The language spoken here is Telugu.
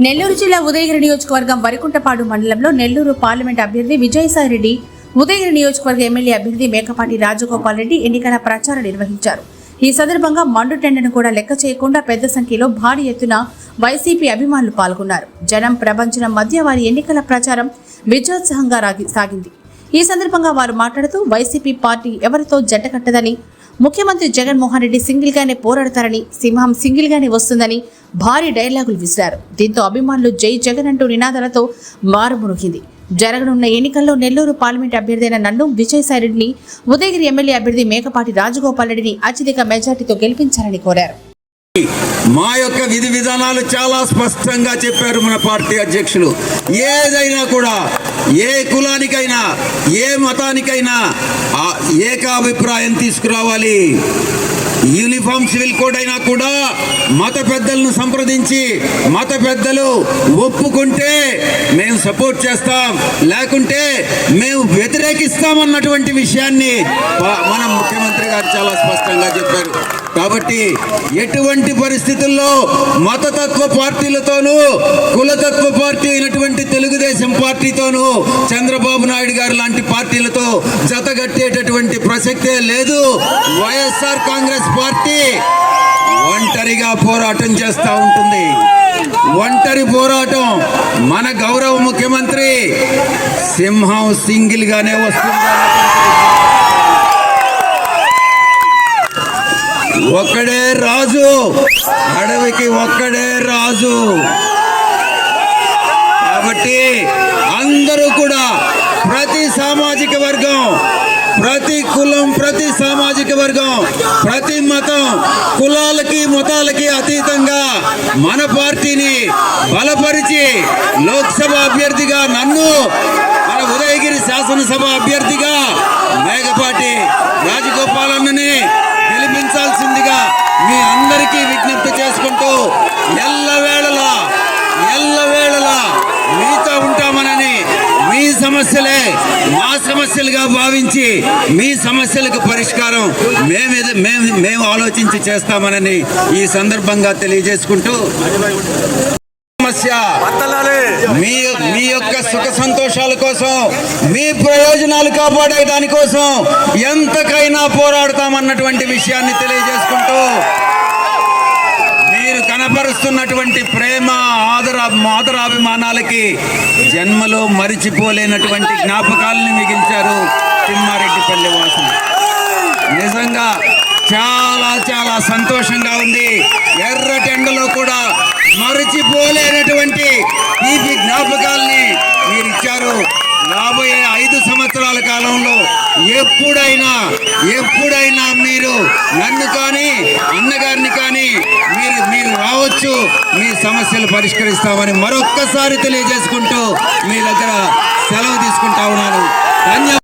నెల్లూరు జిల్లా ఉదయగిరి నియోజకవర్గం వరికుంటపాడు మండలంలో నెల్లూరు పార్లమెంట్ అభ్యర్థి విజయసాయిరెడ్డి ఉదయగిరి నియోజకవర్గ ఎమ్మెల్యే అభ్యర్థి మేకపాటి రాజగోపాల్ రెడ్డి ఎన్నికల ప్రచారం నిర్వహించారు. ఈ సందర్భంగా మండు టెండను కూడా లెక్క చేయకుండా పెద్ద సంఖ్యలో భారీ ఎత్తున వైసీపీ అభిమానులు పాల్గొన్నారు. జనం ప్రపంచం మధ్య వారి ఎన్నికల ప్రచారం విజయోత్సాహంగా రాగి- సాగింది. ఈ సందర్భంగా వారు మాట్లాడుతూ వైసీపీ పార్టీ ఎవరితో జట్ట కట్టదని ముఖ్యమంత్రి జగన్మోహన్ రెడ్డి సింగిల్ గానే పోరాడతారని సింహం సింగిల్ గానే వస్తుందని భారీ డైలాగులు విసిరారు. దీంతో అభిమానులు జై జగన్ అంటూ నినాదాలతో మారుమురుగింది. జరగనున్న ఎన్నికల్లో నెల్లూరు పార్లమెంట్ అభ్యర్థి అయిన నన్ను విజయసాయిరెడ్డిని ఉదయగిరి ఎమ్మెల్యే అభ్యర్థి మేకపాటి రాజగోపాల్ రెడ్డిని అత్యధిక మెజార్టీతో గెలిపించాలని కోరారు. మా యొక్క విధి విధానాలు చాలా స్పష్టంగా చెప్పారు మన పార్టీ అధ్యక్షులు. ఏదైనా కూడా ఏ కులానికైనా ఏ మతానికైనా ఏకాభిప్రాయం తీసుకురావాలి. యూనిఫామ్ సివిల్ కోడ్ అయినా కూడా మత పెద్దలను సంప్రదించి మత పెద్దలు ఒప్పుకుంటే మేము సపోర్ట్ చేస్తాం. లేకుంటే మేము వ్యతిరేకిస్తామన్నటువంటి విషయాన్ని మన ముఖ్యమంత్రి గారు చాలా స్పష్టంగా చెప్పారు. కాబట్టి ఎటువంటి పరిస్థితుల్లో మతతత్వ పార్టీలతోనూ కులతత్వ పార్టీ అయినటువంటి తెలుగుదేశం పార్టీతోనూ చంద్రబాబు నాయుడు గారు లాంటి పార్టీలతో జతగట్టేటటువంటి ప్రసక్తే లేదు. వైఎస్ఆర్ కాంగ్రెస్ పార్టీ ఒంటరిగా పోరాటం చేస్తూ ఉంటుంది. ఒంటరి పోరాటం మన గౌరవ ముఖ్యమంత్రి సింహం సింగిల్గానే వస్తుంది. ఒక్కడే రాజు. అడవికి ఒక్కడే రాజు. కాబట్టి అందరూ కూడా ప్రతి సామాజిక వర్గం ప్రతి కులం ప్రతి సామాజిక వర్గం ప్రతి మతం కులాలకి మతాలకి అతీతంగా మన పార్టీని బలపరిచి లోక్సభ అభ్యర్థిగా నన్ను మన ఉదయగిరి శాసనసభ అభ్యర్థిగా మేఘపాటి రాజగోపాలన్నని సమస్యలే మా సమస్యలుగా భావించి మీ సమస్యలకు పరిష్కారం మేము మేము మేము ఆలోచించి చేస్తామనని ఈ సందర్భంగా తెలియజేసుకుంటూ సమస్య మీ మీ యొక్క సుఖ సంతోషాల కోసం మీ ప్రయోజనాలు కాపాడే దానికోసం ఎంతకైనా పోరాడతామన్నటువంటి విషయాన్ని తెలియజేసుకుంటూ మీరు కనపరుస్తున్నటువంటి ప్రేమ మాతరాభిమానాలకి జన్మలో మరిచిపోలేనటువంటి జ్ఞాపకాలని మిగిల్చారు తిమ్మారెడ్డిపల్లి వాసులు. నిజంగా చాలా చాలా సంతోషంగా ఉంది. ఎర్రటెండలో కూడా మరిచిపోలేనటువంటి తీపి జ్ఞాపకాల్ని మీరు ఇచ్చారు రాబోయే ఐదు సంవత్సరాల కాలంలో ఎప్పుడైనా ఎప్పుడైనా మీరు నన్ను కానీ అన్నగారిని కానీ రావచ్చు. మీ సమస్యలు పరిష్కరిస్తామని మరొక్కసారి తెలియజేసుకుంటూ మీ దగ్గర సెలవు తీసుకుంటా ఉన్నాను. ధన్యవాదాలు.